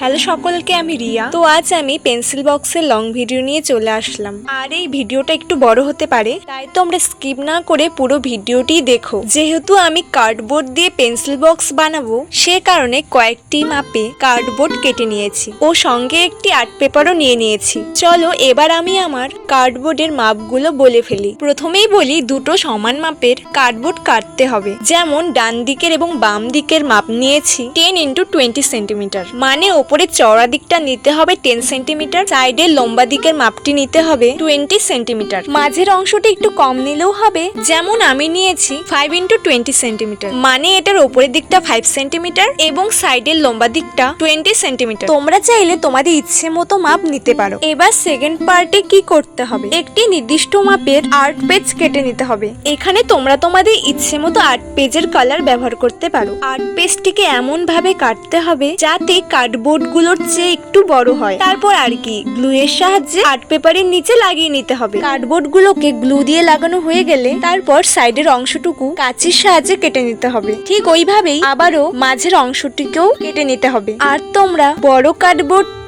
Hello সকলকে, আমি রিয়া। তো আজ আমি পেন্সিল বক্সের লং ভিডিও নিয়ে চলে আসলাম। আর এই ভিডিওটা একটু বড় হতে পারে, তাই তোমরা স্কিপ না করে পুরো ভিডিওটি দেখো। যেহেতু আমি কার্ডবোর্ড দিয়ে পেন্সিল বক্স বানাবো, সে কারণে কয়েকটি মাপে কার্ডবোর্ড কেটে নিয়েছি ও সঙ্গে একটি আর্ট পেপারও নিয়ে নিয়েছি। চলো এবার আমি আমার কার্ডবোর্ডের মাপগুলো বলে ফেলি। প্রথমেই বলি, দুটো সমান মাপের কার্ডবোর্ড কাটতে হবে। যেমন ডান দিকের এবং বাম দিকের মাপ নিয়েছি, টেন ইন্টু টোয়েন্টি সেন্টিমিটার। মানে ওপরে চওড়া দিকটা নিতে হবে টেন সেন্টিমিটার সাইডের লম্বা দিকের মাপটি নিতে হবে টোয়েন্টি সেন্টিমিটার মাঝের অংশটি একটু কম নিলেও হবে, যেমন আমি নিয়েছি ফাইভ ইন্টু টোয়েন্টি সেন্টিমিটার মানে এটার ওপরের দিকটা ফাইভ সেন্টিমিটার এবং সাইডের লম্বা দিকটা টোয়েন্টি সেন্টিমিটার তোমরা চাইলে তোমাদের ইচ্ছে মতো মাপ নিতে পারো। এবার সেকেন্ড পার্টে কি করতে হবে? একটি নির্দিষ্ট মাপের আর্ট পেজ কেটে নিতে হবে। এখানে তোমরা তোমাদের ইচ্ছে মতো আর্ট পেজের কালার ব্যবহার করতে পারো। আর্ট পেজটিকে এমন ভাবে কাটতে হবে যাতে কার্ডবোর্ড গুলোর চেয়ে একটু বড় হয়। তারপর আর কি গ্লু এর সাহায্যে আর্ট পেপারের নিচে লাগিয়ে নিতে হবে। কার্ডবোর্ড গুলোকে গ্লু দিয়ে লাগানো হয়ে গেলে তারপর সাইডের অংশটুকু কাঁচির সাহায্যে কেটে নিতে হবে। ঠিক ওইভাবেই আবারও মাঝের অংশটিকেও কেটে নিতে হবে। আর তোমরা বড়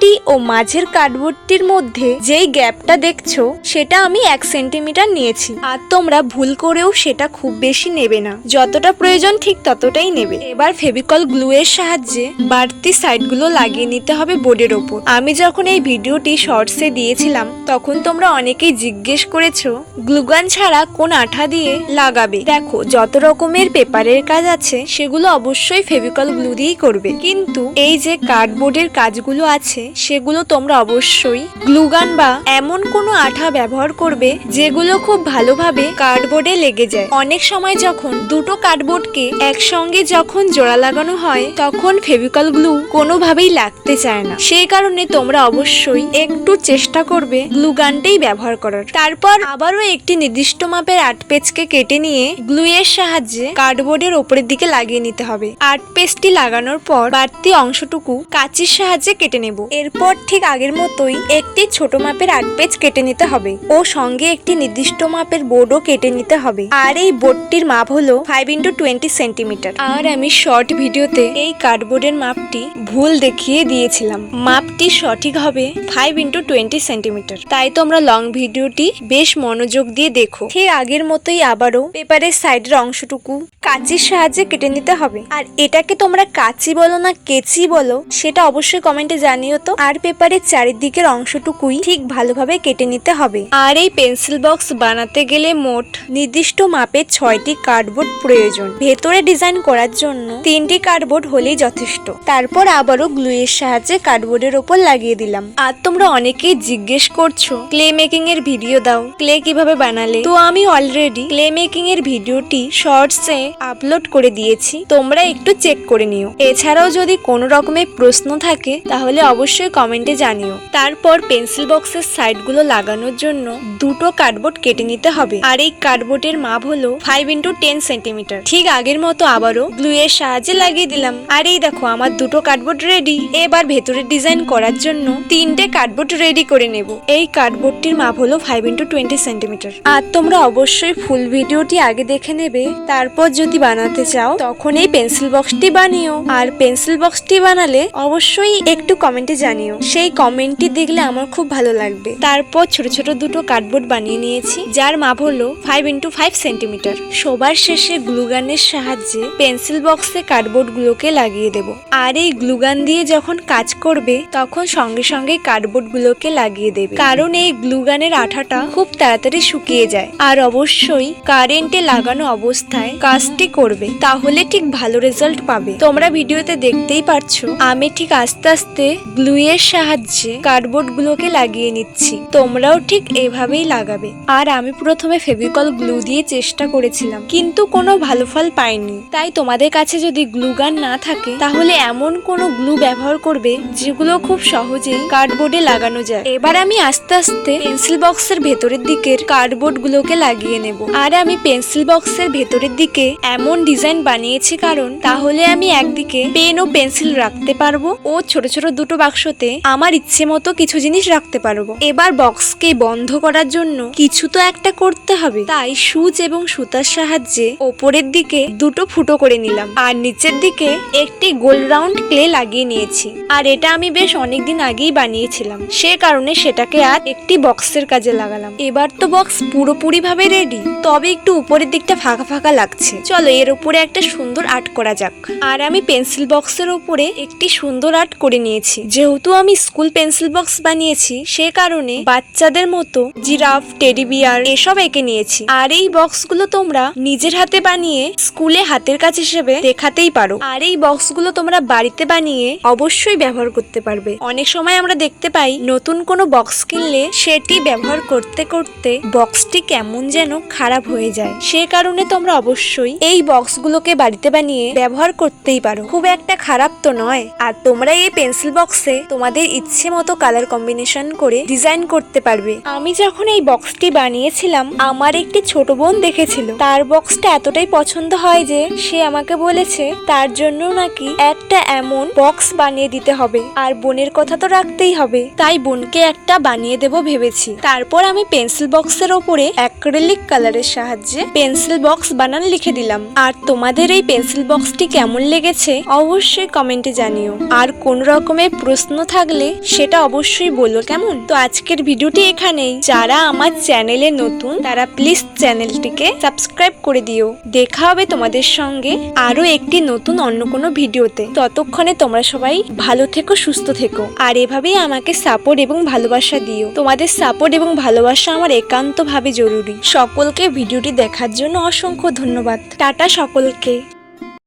কার্ডবোর্ডটি ও মাঝের কার্ডবোর্ডটির মধ্যে যেই গ্যাপটা দেখছ, সেটা আমি এক সেন্টিমিটার নিয়েছি। আর তোমরা ভুল করেও সেটা খুব বেশি নেবে না। যতটা প্রয়োজন ঠিক ততটাই নেবে। এবার ফেভিকল গ্লু এর সাহায্যে বাড়তি সাইডগুলো লাগিয়ে নিতে হবে বোর্ডের ওপর। আমি যখন এই ভিডিওটি শর্টসে দিয়েছিলাম, তখন তোমরা অনেকেই জিজ্ঞেস করেছ, গ্লুগান ছাড়া কোন আঠা দিয়ে লাগাবে? দেখো, যত রকমের পেপারের কাজ আছে, সেগুলো অবশ্যই ফেভিকল গ্লু দিয়েই করবে। কিন্তু এই যে কার্ডবোর্ডের কাজগুলো আছে সেগুলো তোমরা অবশ্যই গ্লুগান বা এমন কোনো আঠা ব্যবহার করবে যেগুলো খুব ভালোভাবে কার্ডবোর্ডে লেগে যায়। অনেক সময় যখন দুটো কার্ডবোর্ডকে একসঙ্গে যখন জোড়া লাগানো হয়, তখন ফেভিকল গ্লু কোনোভাবেই লাগতে চায় না। সেই কারণে তোমরা অবশ্যই একটু চেষ্টা করবে গ্লু গানটাই ব্যবহার করার। তারপর আবারও একটি নির্দিষ্ট মাপের আর্ট পেজকে কেটে নিয়ে গ্লু এর সাহায্যে কার্ডবোর্ডের ওপরের দিকে লাগিয়ে নিতে হবে। আর্ট পেজটি লাগানোর পর বাড়তি অংশটুকু কাঁচির সাহায্যে কেটে নেব। এরপর ঠিক আগের মতোই একটি ছোট মাপের আর্ট পেজ কেটে নিতে হবে ও সঙ্গে একটি নির্দিষ্ট মাপের বোর্ডও কেটে নিতে হবে। আর এই বোর্ডটির মাপ হলো ফাইভ ইন্টু টোয়েন্টি সেন্টিমিটার আর আমি শর্ট ভিডিওতে এই কার্ডবোর্ডের মাপটি ভুল দেখিয়ে দিয়েছিলাম। মাপটি সঠিক হবে ফাইভ ইন্টু টোয়েন্টি সেন্টিমিটার তাই তোমরা লং ভিডিওটি বেশ মনোযোগ দিয়ে দেখো। ঠিক আগের মতোই আবারও পেপারের সাইডের অংশটুকু কাঁচির সাহায্যে কেটে নিতে হবে। আর এটাকে তোমরা কাঁচি বলো না কেচি বলো, সেটা অবশ্যই কমেন্টে জানিও তো। আর পেপারের চারিদিকের অংশটুকুই ঠিক ভালোভাবে কেটে নিতে হবে। আর এই পেন্সিল বক্স বানাতে গেলে মোট নির্দিষ্ট মাপের ছয়টি কার্ডবোর্ড প্রয়োজন। ভেতরে ডিজাইন করার জন্য তিনটি কার্ডবোর্ড হলেই যথেষ্ট। তারপর আবারও গ্লু এর সাহায্যে কার্ডবোর্ডের ওপর লাগিয়ে দিলাম। আর তোমরা অনেকেই জিজ্ঞেস করছ, ক্লে মেকিং এর ভিডিও দাও, ক্লে কীভাবে বানালে? তো আমি অলরেডি ক্লে মেকিং এর ভিডিওটি শর্টসে আপলোড করে দিয়েছি, তোমরা একটু চেক করে নিও। এছাড়াও যদি কোনো রকমের প্রশ্ন থাকে, তাহলে অবশ্যই কমেন্টে জানিও। তারপর পেন্সিল বক্সের সাইডগুলো লাগানোর জন্য দুটো কার্ডবোর্ড কেটে নিতে হবে। আর এই কার্ডবোর্ডের মাপ হলো ফাইভ ইন্টু টেন সেন্টিমিটার ঠিক আগের মতো আবারও গ্লু এর সাহায্যে লাগিয়ে দিলাম। আর এই দেখো, আমার দুটো কার্ডবোর্ড রেডি এবার ভেতরের ডিজাইন করার জন্য তিনটে কার্ডবোর্ড রেডি করে নেব। এই কার্ডবোর্ডটির মাপ হলো ফাইভ ইন্টু টোয়েন্টি সেন্টিমিটার আর তোমরা অবশ্যই ফুল ভিডিওটি আগে দেখে নেবে। তারপর যদি বানাতে চাও তখন এই পেন্সিল বক্সটি বানিও। আর পেন্সিল বক্সটি বানালে অবশ্যই একটু কমেন্টে জানিও। সেই কমেন্টটি দেখলে আমার খুব ভালো লাগবে। তারপর ছোট ছোট দুটো কার্ডবোর্ড বানিয়ে নিয়েছি, যার মাপ হলো ফাইভ ইন্টু ফাইভ সেন্টিমিটার সবার শেষে গ্লুগানের সাহায্যে পেন্সিল বক্সে কার্ডবোর্ড গুলোকে লাগিয়ে দেব। আর এই গ্লুগান দিয়ে যখন কাজ করবে, তখন সঙ্গে সঙ্গে কার্ডবোর্ড গুলোকে লাগিয়ে দেবে। কারণ এই গ্লুগানের আঠাটা খুব তাড়াতাড়ি শুকিয়ে যায়। আর অবশ্যই কারেন্টে লাগানো অবস্থায় কাজটি করবে, তাহলে ঠিক ভালো রেজাল্ট পাবে। তোমরা ভিডিওতে দেখতেই পারছ, আমি ঠিক আস্তে আস্তে গ্লু এর সাহায্যে কার্ডবোর্ড গুলোকে লাগিয়ে নিচ্ছি। তোমরাও ঠিক এভাবেই লাগাবে। আর আমি প্রথমে ফেভিকল গ্লু দিয়ে চেষ্টা করেছিলাম, কিন্তু কোনো ভালো ফল পাইনি। তাই তোমাদের কাছে যদি গ্লু গান না থাকে, তাহলে এমন কোনো গ্লু ব্যবহার করবে, যেগুলো খুব সহজেই কার্ডবোর্ডে লাগানো যায়। এবার আমি আস্তে আস্তে পেন্সিল বক্সের ভেতরের দিকের কার্ডবোর্ড গুলোকে লাগিয়ে নেব। আর আমি পেন্সিল বক্সের ভেতরের দিকে এমন ডিজাইন বানিয়েছি কারণ তাহলে আমি একদিকে পেন ও পেন্সিল রাখতে পারব ও ছোট ছোট দুটো বাক্সতে আমার ইচ্ছে মতো কিছু জিনিস রাখতে পারব। এবার বক্সকে বন্ধ করার জন্য কিছু তো একটা করতে হবে। তাই সুচ এবং সুতার সাহায্যে ওপরের দিকে দুটো ফুটো করে নিলাম। আর নিচের দিকে একটি গোল রাউন্ড ক্লে লাগিয়ে নিয়েছি। আর এটা আমি বেশ অনেকদিন আগেই বানিয়েছিলাম। সে কারণে সেটাকে আর একটি বক্সের কাজে লাগালাম। এবার তো বক্স পুরোপুরি ভাবে রেডি তবে একটু উপরের দিকটা ফাঁকা ফাঁকা লাগছে। চলো এর উপরে একটা সুন্দর আর্ট করা যাক। আর আমি পেন্সিল বক্সের উপরে একটি সুন্দর আর্ট করে নিয়েছি। যেহেতু আমি স্কুল পেন্সিল বক্স বানিয়েছি, সে কারণে বাচ্চাদের মতো জিরাফ, টেডি বিয়ার এসব এঁকে নিয়েছি। আর এই বক্সগুলো তোমরা নিজের হাতে বানিয়ে স্কুলে হাতের কাজ হিসেবে দেখাতেই পারো। আর এই বক্সগুলো তোমরা বাড়িতে বানিয়ে অবশ্যই ব্যবহার করতে পারবে। অনেক সময় আমরা দেখতে পাই, নতুন কোনো বক্স কিনলে সেটি ব্যবহার করতে করতে বক্সটি কেমন যেন খারাপ হয়ে যায়। সে কারণে তোমরা অবশ্যই এই বক্সগুলোকে বাড়িতে বানিয়ে ব্যবহার করতেই পারো। খুব একটা খারাপ তো নয়। আর তোমরা এই পেন্সিল বক্সে তোমাদের ইচ্ছে মতো কালার কম্বিনেশন করে ডিজাইন করতে পারবে। আমি যখন এই বক্সটি বানিয়েছিলাম, আমার একটি ছোট বোন দেখেছিল। তার বক্সটা এতটাই পছন্দ হয় যে সে আমাকে বলেছে, তার জন্য নাকি একটা এমন বক্স বানিয়ে দিতে হবে। আর বোনের কথা তো রাখতেই হবে। তাই বোনকে একটা বানিয়ে দেব ভেবেছি। তারপর আমি পেন্সিল বক্সের ওপরে অ্যাক্রিলিক কালারের সাহায্যে পেন্সিল বক্স বানান লিখে দিলাম। আর তোমাদের এই পেন্সিল বক্সটি কেমন লেগেছে অবশ্যই কমেন্টে জানিও। আর কোন রকমের প্রশ্ন থাকলে সেটা অবশ্যই বলো, কেমন? তো আজকের ভিডিওটি এখানেই। যারা আমার চ্যানেলে নতুন, তারা প্লিজ চ্যানেলটিকে সাবস্ক্রাইব করে দিও। দেখা হবে তোমাদের সঙ্গে আরও একটি নতুন অন্য কোনো ভিডিওতে। ততক্ষণে তোমরা সবাই ভালো থেকো, সুস্থ থেকো। আর এভাবেই আমাকে সাপোর্ট এবং ভালোবাসা দিও। তোমাদের সাপোর্ট এবং ভালোবাসা আমার একান্তভাবে জরুরি। সকলকে ভিডিওটি দেখার জন্য অসংখ্য ধন্যবাদ। টাটা সকলকে।